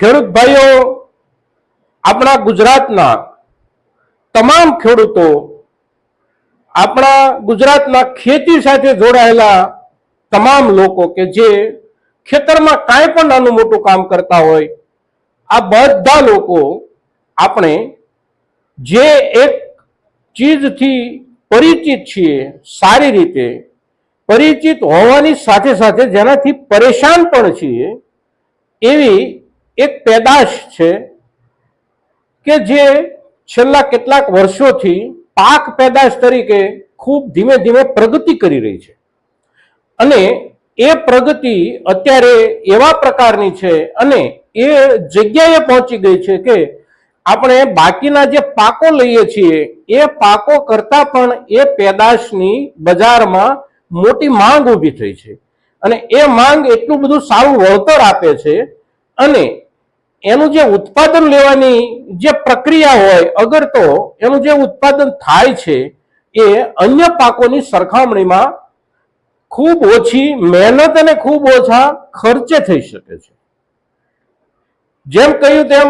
ખેડૂત ભાઈઓ, આપણા ગુજરાતના તમામ ખેડૂતો આપણા ગુજરાતના ખેતી સાથે જોડાયેલા તમામ લોકો કે જે ખેતરમાં કાંઈ પણ નાનું મોટું કામ કરતા હોય, આ બધા લોકો આપણે જે એક ચીજથી પરિચિત છીએ, સારી રીતે પરિચિત હોવાની સાથે સાથે જેનાથી પરેશાન પણ છીએ, એવી એક પેદાશ છે કે જે છેલ્લા કેટલાક વર્ષોથી પાક પેદાશ તરીકે ખૂબ ધીમે ધીમે પ્રગતિ કરી રહી છે. અને એ પ્રગતિ અત્યારે એવા પ્રકારની છે અને એ જગ્યાએ પહોંચી ગઈ છે કે આપણે બાકીના જે પાકો લઈએ છીએ, એ પાકો કરતા પણ એ પેદાશની બજારમાં મોટી માંગ ઊભી થઈ છે. અને એ માંગ એટલું બધું સારું વળતર આપે છે અને એનું જે ઉત્પાદન લેવાની જે પ્રક્રિયા હોય, અગર તો એનું જે ઉત્પાદન થાય છે, એ અન્ય પાકોની સરખામણીમાં ખૂબ ઓછી મહેનત અને ખૂબ ઓછા ખર્ચે થઈ શકે છે. જેમ કહ્યું તેમ,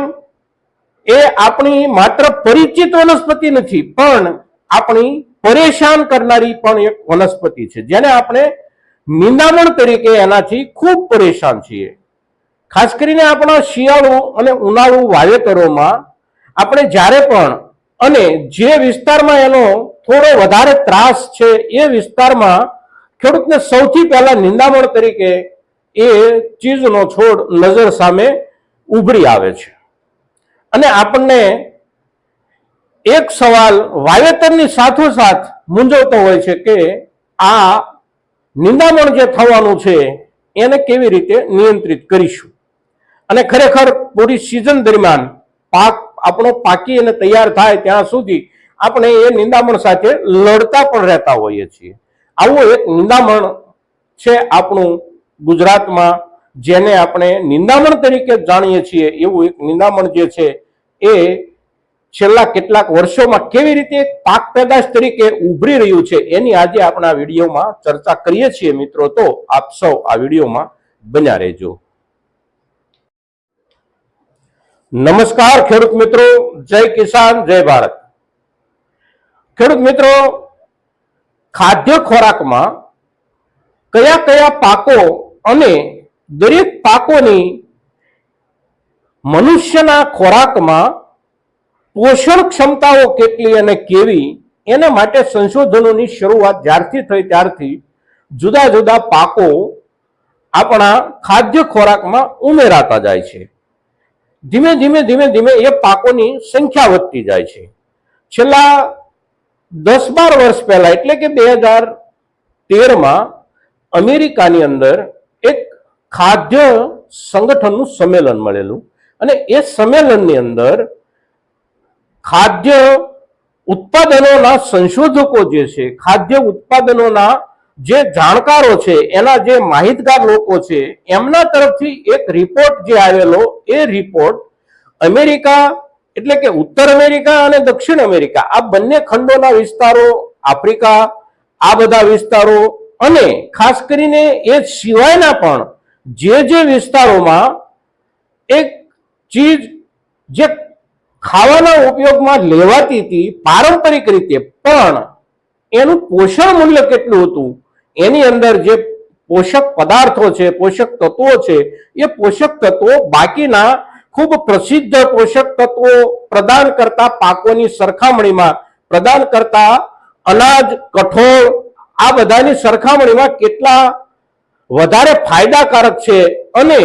એ આપણી માત્ર પરિચિત વનસ્પતિ નથી, પણ આપણી પરેશાન કરનારી પણ એક વનસ્પતિ છે, જેને આપણે નિંદામણ તરીકે એનાથી ખૂબ પરેશાન છીએ. ખાસ કરીને આપણા શિયાળુ અને ઉનાળુ વાવેતરોમાં આપણે જ્યારે પણ અને જે વિસ્તારમાં એનો થોડો વધારે ત્રાસ છે એ વિસ્તારમાં ખેડૂતને સૌથી પહેલા નિંદામણ તરીકે એ ચીજનો છોડ નજર સામે ઉભરી આવે છે. અને આપણને એક સવાલ વાવેતરની સાથોસાથ મૂંઝવતો હોય છે કે આ નિંદામણ જે થવાનું છે એને કેવી રીતે નિયંત્રિત કરીશું? અને ખરેખર પૂરી સિઝન દરમિયાન પાક આપણો પાકી અને તૈયાર થાય ત્યાં સુધી આપણે એ નિંદામણ સાથે લડતા પણ રહેતા હોઈએ છીએ. આવું એક નિંદામણ છે આપણું ગુજરાતમાં, જેને આપણે નિંદામણ તરીકે જાણીએ છીએ. એવું એક નિંદામણ જે છે એ છેલ્લા કેટલાક વર્ષોમાં કેવી રીતે પાક પેદાશ તરીકે ઉભરી રહ્યું છે એની આજે આપણા વિડીયોમાં ચર્ચા કરીએ છીએ મિત્રો. તો આપ સૌ આ વિડીયોમાં બન્યા રહેજો. નમસ્કાર ખેડૂત મિત્રો, જય કિસાન, જય ભારત. ખેડૂત મિત્રો, ખાદ્ય ખોરાકમાં કયા કયા પાકો અને દરેક પાકોની મનુષ્યના ખોરાકમાં પોષણ ક્ષમતાઓ કેટલી અને કેવી, એના માટે સંશોધનોની શરૂઆત જ્યારથી થઈ ત્યારથી જુદા જુદા પાકો આપણા ખાદ્ય ખોરાકમાં ઉમેરાતા જાય છે. ધીમે ધીમે ધીમે ધીમે એ પાકોની સંખ્યા વધતી જાય છે. છેલ્લા દસ બાર વર્ષ પહેલા, એટલે કે બે હજાર તેરમાં, અમેરિકાની અંદર એક ખાદ્ય સંગઠનનું સંમેલન મળેલું અને એ સંમેલનની અંદર ખાદ્ય ઉત્પાદનોના સંશોધકો જે છે, ખાદ્ય ઉત્પાદનોના જે જાણકારો છે, એના જે માહિતગાર લોકો છે, એમના તરફથી એક રિપોર્ટ જે આવેલો, એ રિપોર્ટ અમેરિકા એટલે કે ઉત્તર અમેરિકા અને દક્ષિણ અમેરિકા, આ બંને ખંડોના વિસ્તારો, આફ્રિકા, આ બધા વિસ્તારો અને ખાસ કરીને એ સિવાયના પણ જે જે વિસ્તારોમાં એક ચીજ જે ખાવાના ઉપયોગમાં લેવાતી હતી, પારંપરિક રીતે, પણ એનું પોષણ મૂલ્ય કેટલું હતું? એની અંદર જે પોષક પદાર્થો છે, પોષક તત્વો છે, એ પોષક તત્વો બાકીના ખૂબ પ્રસિદ્ધ પોષક તત્વો પ્રદાન કરતા પાકોની સરખામણીમાં, પ્રદાન કરતા અનાજ, કઠોળ, આ બધાની સરખામણીમાં કેટલા વધારે ફાયદાકારક છે અને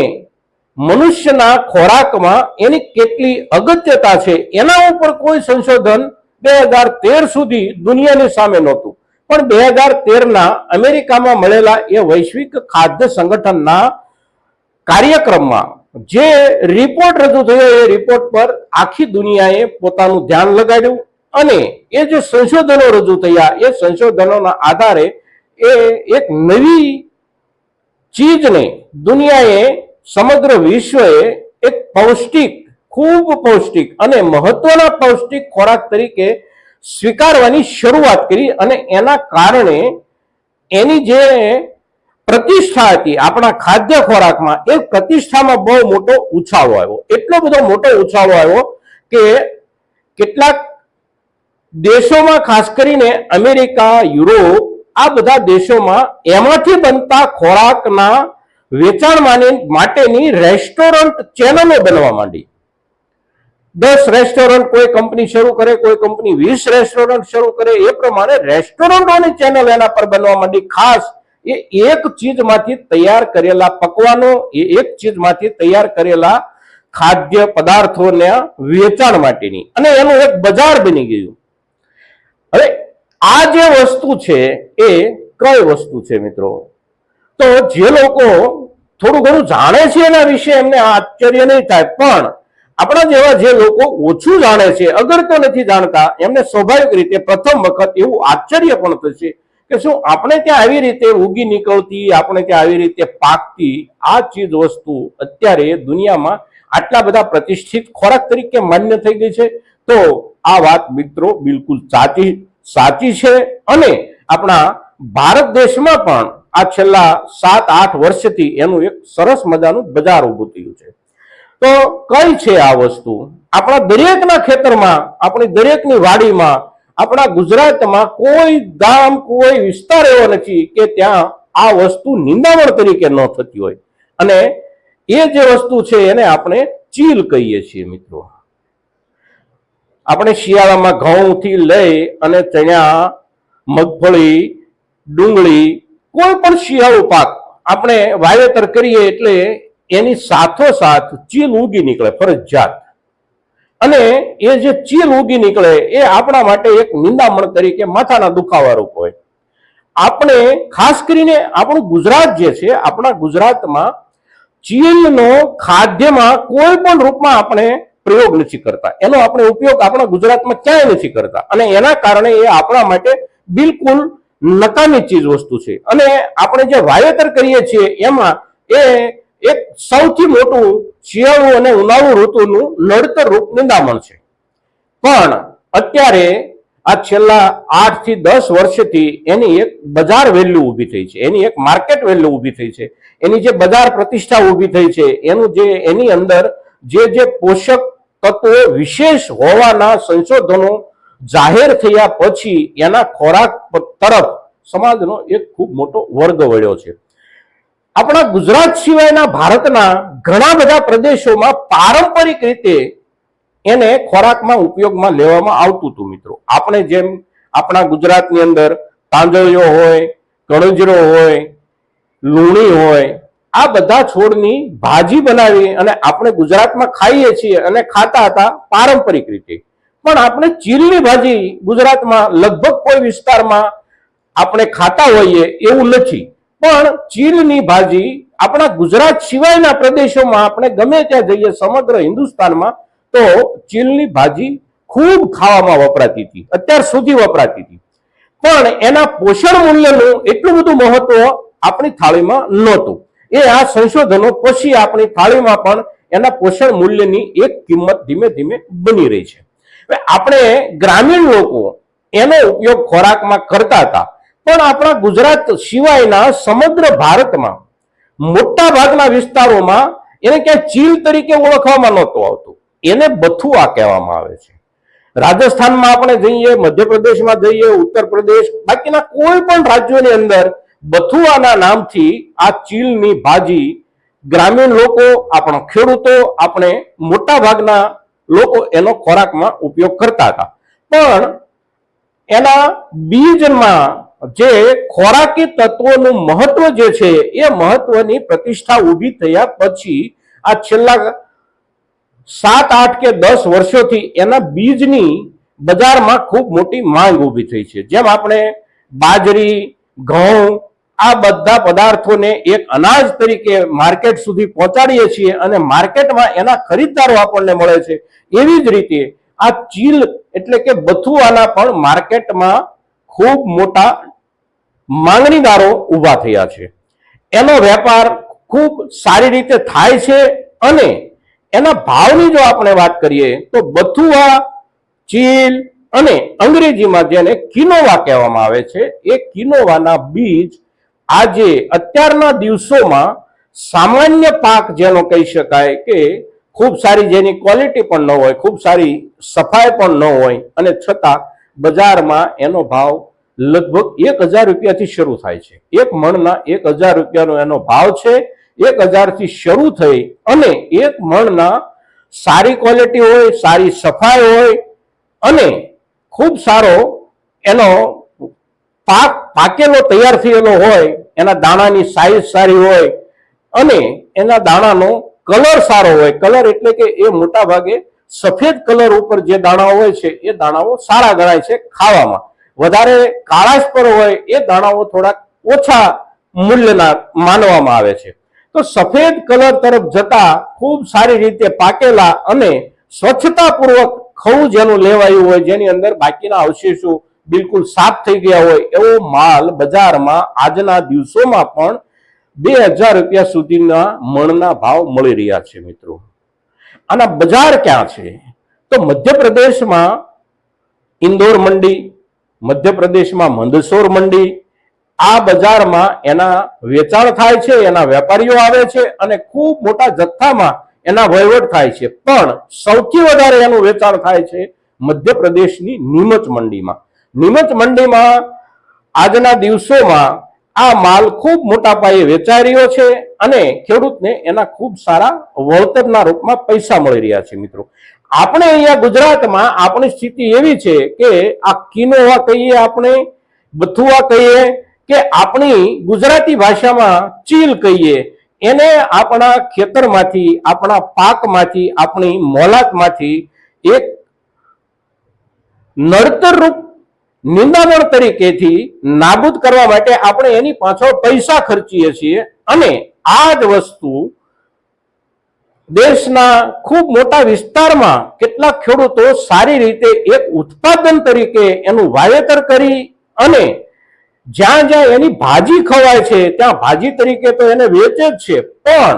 મનુષ્યના ખોરાકમાં એની કેટલી અગત્યતા છે, એના ઉપર કોઈ સંશોધન બે હજાર તેર સુધી દુનિયાની સામે નહોતું. પણ બે હજાર તેરના અમેરિકામાં મળેલા એ વૈશ્વિક ખાદ્ય સંગઠનના કાર્યક્રમમાં જે રિપોર્ટ રજૂ થયો એ રિપોર્ટ પર આખી દુનિયાએ પોતાનું ધ્યાન લગાડ્યું અને એ જે સંશોધનો રજૂ થયા એ સંશોધનોના આધારે એ એક નવી ચીજને દુનિયાએ સમગ્ર વિશ્વએ એક પૌષ્ટિક, ખૂબ પૌષ્ટિક અને મહત્વના પૌષ્ટિક ખોરાક તરીકે સ્વીકારવાની શરૂઆત કરી અને એના કારણે એની જે પ્રતિષ્ઠા હતી, આપણા ખાદ્ય ખોરાકમાં, એ પ્રતિષ્ઠામાં બહુ મોટો ઉછાળો આવ્યો. એટલો બધો મોટો ઉછાળો આવ્યો કે કેટલાક દેશોમાં, ખાસ કરીને અમેરિકા, યુરોપ, આ બધા દેશોમાં એમાંથી બનતા ખોરાકના વેચાણ માટેની રેસ્ટોરન્ટ ચેનલો બનવા માંડી. દસ રેસ્ટોરન્ટ કોઈ કંપની શરૂ કરે, કોઈ કંપની વીસ રેસ્ટોરન્ટ શરૂ કરે, એ પ્રમાણે રેસ્ટોરન્ટોની ચેનલ એના પર બનવા માંડી. ખાસ એ એક ચીજમાંથી તૈયાર કરેલા પકવાનો, એ એક ચીજમાંથી તૈયાર કરેલા ખાદ્ય પદાર્થોના વેચાણ માટેની. અને એનું એક બજાર બની ગયું. હવે આ જે વસ્તુ છે, એ કઈ વસ્તુ છે મિત્રો? તો જે લોકો થોડું ઘણું જાણે છે એના વિશે, એમને આશ્ચર્ય નહીં થાય. પણ આપણા જેવા જે લોકો ઓછું જાણે છે, અગર તો નથી જાણતા, એમને સ્વાભાવિક રીતે પ્રથમ વખત એવું આશ્ચર્ય પણ થશે કે શું આપણે ત્યાં આવી રીતે ઉગી નીકળતી, આપણે ત્યાં આવી રીતે પાકતી આ ચીજ વસ્તુ અત્યારે દુનિયામાં આટલા બધા પ્રતિષ્ઠિત ખોરાક તરીકે માન્ય થઈ ગઈ છે? તો આ વાત મિત્રો બિલકુલ સાચી સાચી છે અને આપણા ભારત દેશમાં પણ આ છેલ્લા સાત, આઠ વર્ષથી એનું એક સરસ મજાનું બજાર ઊભું થયું છે. તો કઈ છે આ વસ્તુ? આપણા દરેકના ખેતરમાં, આપણી દરેકની વાડીમાં, આપણા ગુજરાતમાં કોઈ ગામ, કોઈ વિસ્તાર એવો નથી કે ત્યાં આ વસ્તુ નિંદામણ તરીકે ન થતી હોય. અને એ જે વસ્તુ છે એને આપણે ચીલ કહીએ છીએ મિત્રો. આપણે શિયાળામાં ઘઉંથી લઈ અને ચણા, મગફળી, ડુંગળી, કોઈ પણ શિયાળુ પાક આપણે વાવેતર કરીએ એટલે એની સાથોસાથ ચીલ ઉગી નીકળે, ફરજિયાત. અને એ જે ચીલ ઉગી નીકળે, એ આપણા માટે એક નિંદામણ તરીકે માથાના દુખાવારૂપ હોય. આપણે ખાસ કરીને આપણું ગુજરાત જે છે, આપણા ગુજરાતમાં ચીલનો ખાદ્યમાં કોઈ પણ રૂપમાં આપણે પ્રયોગ નથી કરતા. એનો આપણે ઉપયોગ આપણા ગુજરાતમાં ક્યાંય નથી કરતા. અને એના કારણે એ આપણા માટે બિલકુલ નકામી ચીજ વસ્તુ છે. અને આપણે જે વાવેતર કરીએ છીએ, એમાં એ એક સૌથી મોટું શિયાળુ અને ઉનાળુ ઋતુનું નડતર રૂપ નિંદામણ છે. પણ અત્યારે આ છેલ્લા આઠથી દસ વર્ષથી એની એક બજાર વેલ્યુ ઊભી થઈ છે. એની એક માર્કેટ વેલ્યુ ઊભી થઈ છે. એની જે બજાર પ્રતિષ્ઠા ઊભી થઈ છે, એનું જે, એની અંદર જે જે પોષક તત્વો વિશેષ હોવાના સંશોધનો જાહેર થયા પછી એના ખોરાક તરફ સમાજનો એક ખૂબ મોટો વર્ગ વળ્યો છે. આપણા ગુજરાત સિવાયના ભારતના ઘણા બધા પ્રદેશોમાં પારંપરિક રીતે એને ખોરાકમાં ઉપયોગમાં લેવામાં આવતું હતું મિત્રો. આપણે જેમ આપણા ગુજરાતની અંદર તાંજળીઓ હોય કણજરો હોય, લૂણી હોય, આ બધા છોડની ભાજી બનાવી અને આપણે ગુજરાતમાં ખાઈએ છીએ અને ખાતા હતા પારંપરિક રીતે. પણ આપણે ચીલની ભાજી ગુજરાતમાં લગભગ કોઈ વિસ્તારમાં આપણે ખાતા હોઈએ એવું નથી. પણ ચીલની ભાજી આપણા ગુજરાત સિવાયના પ્રદેશોમાં આપણે ગમે ત્યાં જઈએ સમગ્ર હિન્દુસ્તાનમાં, તો ચીલની ભાજી ખૂબ ખાવામાં વપરાતી હતી, અત્યાર સુધી વપરાતી હતી. પણ એના પોષણ મૂલ્યનું એટલું બધું મહત્વ આપણી થાળીમાં નહોતું. એ આ સંશોધનો પછી આપણી થાળીમાં પણ એના પોષણ મૂલ્યની એક કિંમત ધીમે ધીમે બની રહી છે. આપણે ગ્રામીણ લોકો એનો ઉપયોગ ખોરાકમાં કરતા હતા. પણ આપણા ગુજરાત સિવાયના સમગ્ર ભારતમાં મોટા ભાગના વિસ્તારોમાં એને ક્યાંય ચીલ તરીકે ઓળખવામાં નહોતું આવતું. એને બથુઆ કહેવામાં આવે છે. રાજસ્થાનમાં આપણે જઈએ, મધ્યપ્રદેશમાં જઈએ ઉત્તર પ્રદેશ બાકીના કોઈ પણ રાજ્યોની અંદર બથુઆના નામથી આ ચીલની ભાજી ગ્રામીણ લોકો, આપણા ખેડૂતો, આપણે મોટા ભાગના લોકો એનો ખોરાકમાં ઉપયોગ કરતા હતા. પણ એના બીજમાં જે ખોરાકી તત્વોનું મહત્વ જે છે, એ મહત્વની પ્રતિષ્ઠા ઊભી થયા પછી આ છેલ્લા સાત, આઠ કે દસ વર્ષોથી એના બીજની બજારમાં ખૂબ મોટી માંગ ઊભી થઈ છે. જેમ આપણે બાજરી, ઘઉં, આ બધા પદાર્થોને એક અનાજ તરીકે માર્કેટ સુધી પહોંચાડીએ છીએ અને માર્કેટમાં એના ખરીદદારો આપણને મળે છે. એવી જ રીતે આ ચીલ એટલે કે બથુઆના પણ માર્કેટમાં ખૂબ મોટા માંગણીદારો ઊભા થયા છે. એનો વેપાર ખૂબ સારી રીતે થાય છે અને એના ભાવની જો આપણે વાત કરીએ તો બથુઆ, ચીલ અને અંગ્રેજીમાં જેને કિનોવા કહેવામાં આવે છે, એ કિનોવાના બીજ આજે અત્યારના દિવસોમાં સામાન્ય પાક જેનો કહી શકાય કે ખૂબ સારી જેની ક્વોલિટી પણ ન હોય, ખૂબ સારી સફાઈ પણ ન હોય અને છતાં બજારમાં એનો ભાવ લગભગ એક હજાર રૂપિયાથી શરૂ થાય છે. એક મણના એક હજાર રૂપિયાનો એનો ભાવ છે. એક હજારથી શરૂ થઈ અને એક મણના સારી ક્વોલિટી હોય, સારી સફાઈ હોય અને ખૂબ સારો એનો પાક, પાકેલો તૈયાર થયેલો હોય, એના દાણાની સાઈઝ સારી હોય અને એના દાણાનો કલર સારો હોય. કલર એટલે કે એ મોટા ભાગે સફેદ કલર ઉપર જે દાણા હોય છે, એ દાણાઓ સારા ગણાય છે ખાવામાં. વધારે કાળાશ પર હોય એ દાણાઓ થોડાક ઓછા મૂલ્યના માનવામાં આવે છે. તો સફેદ કલર તરફ જતા ખૂબ સારી રીતે પાકેલા અને સ્વચ્છતાપૂર્વક ખવું જેનું લેવાયું હોય જેની અંદર બાકીના અવશેષો બિલકુલ સાફ થઈ ગયા હોય એવો માલ બજારમાં આજના દિવસોમાં પણ બે હજાર રૂપિયા સુધીના મણના ભાવ મળી રહ્યા છે મિત્રો. આના બજાર ક્યાં છે? તો મધ્યપ્રદેશમાં ઇન્દોર મંડી મધ્યપ્રદેશમાં મંદસોર મંડી, આ બજારમાં એના વેચાણ થાય છે, એના વેપારીઓ આવે છે અને ખૂબ મોટા જથ્થામાં એના વહીવટ થાય છે. પણ સૌથી વધારે એનું વેચાણ થાય છે મધ્યપ્રદેશની નીમચ મંડીમાં. નીમચ મંડીમાં આજના દિવસોમાં આ માલ ખૂબ મોટા પાયે વેચાઈ રહ્યો છે અને ખેડૂતને એના ખૂબ સારા વળતરના રૂપમાં પૈસા મળી રહ્યા છે મિત્રો. આપણે અહીંયા ગુજરાતમાં આપણી સ્થિતિ એવી છે કે આ કિનોવા કહીએ આપણે, બથુઆ કહીએ કે આપણી ગુજરાતી ભાષામાં ચીલ કહીએ. એને આપણા ખેતરમાંથી, આપણા પાકમાંથી, આપણી મોલાતમાંથી એક નડતરરૂપ નિંદામણ તરીકેથી નાબૂદ કરવા માટે આપણે એની પાછળ પૈસા ખર્ચીએ છીએ. અને આ જ વસ્તુ દેશના ખૂબ મોટા વિસ્તારમાં કેટલાક ખેડૂતો સારી રીતે એક ઉત્પાદન તરીકે એનું વાવેતર કરી અને જ્યાં જ્યાં એની ભાજી ખવાય છે, ત્યાં ભાજી તરીકે તો એને વેચે જ છે, પણ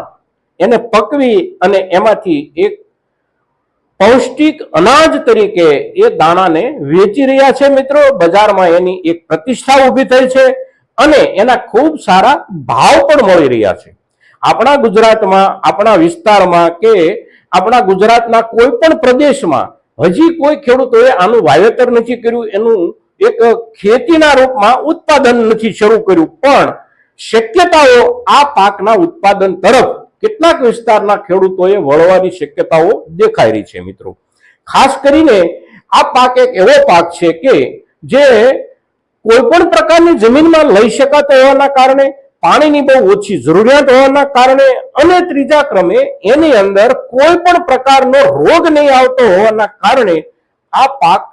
એને પકવી અને એમાંથી એક પૌષ્ટિક અનાજ તરીકે એ દાણાને વેચી રહ્યા છે મિત્રો. બજારમાં એની એક પ્રતિષ્ઠા ઊભી થઈ છે અને એના ખૂબ સારા ભાવ પણ મળી રહ્યા છે. આપણા ગુજરાતમાં, આપણા વિસ્તારમાં કે આપણા ગુજરાતના કોઈ પણ પ્રદેશમાં હજી કોઈ ખેડૂતોએ આનું વાવેતર નથી કર્યું, એનું એક ખેતીના રૂપમાં ઉત્પાદન નથી શરૂ કર્યું. પણ શક્યતાઓ આ પાકના ઉત્પાદન તરફ કેટલાક વિસ્તારના ખેડૂતોએ વળવાની શક્યતાઓ દેખાઈ રહી છે મિત્રો. ખાસ કરીને આ પાક એક એવો પાક છે કે જે કોઈ પણ પ્રકારની જમીનમાં લઈ શકાતો હોવાના કારણે પાણીની બહુ ઓછી જરૂરિયાત હોવાના કારણે અને ત્રીજા ક્રમે એની અંદર કોઈ પણ પ્રકારનો રોગ નહીં આવતો હોવાના કારણે આ પાક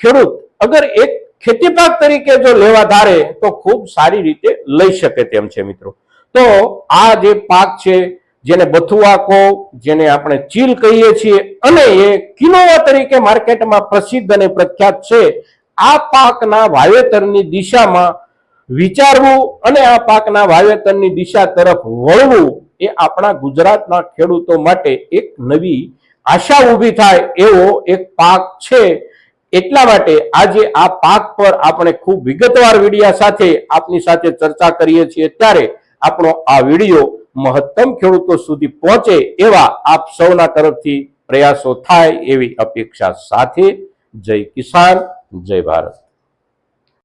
ખેડૂત અગર એક ખેતી પાક તરીકે જો લેવા ધારે તો ખૂબ સારી રીતે લઈ શકે તેમ છે મિત્રો. તો આ જે પાક છે, જેને બથુઆ કહો, જેને આપણે ચીલ કહીએ છીએ અને એ કિનોવા તરીકે માર્કેટમાં પ્રસિદ્ધ અને પ્રખ્યાત છે, આ પાકના વાવેતરની દિશામાં વિચારવું અને આ પાકના વાવેતરની દિશા તરફ વળવું એ આપણા ગુજરાતના ખેડૂતો માટે એક નવી આશા ઊભી થાય એવો એક પાક છે. એટલા માટે આજે આ પાક પર આપણે ખૂબ વિગતવાર વિડિયા સાથે આપની સાથે ચર્ચા કરીએ છીએ. ત્યારે આપણો આ વિડિયો મહત્તમ ખેડૂતો સુધી પહોંચે એવા આપ સૌના તરફથી પ્રયાસો થાય એવી અપેક્ષા સાથે. જય કિસાન, જય ભારત.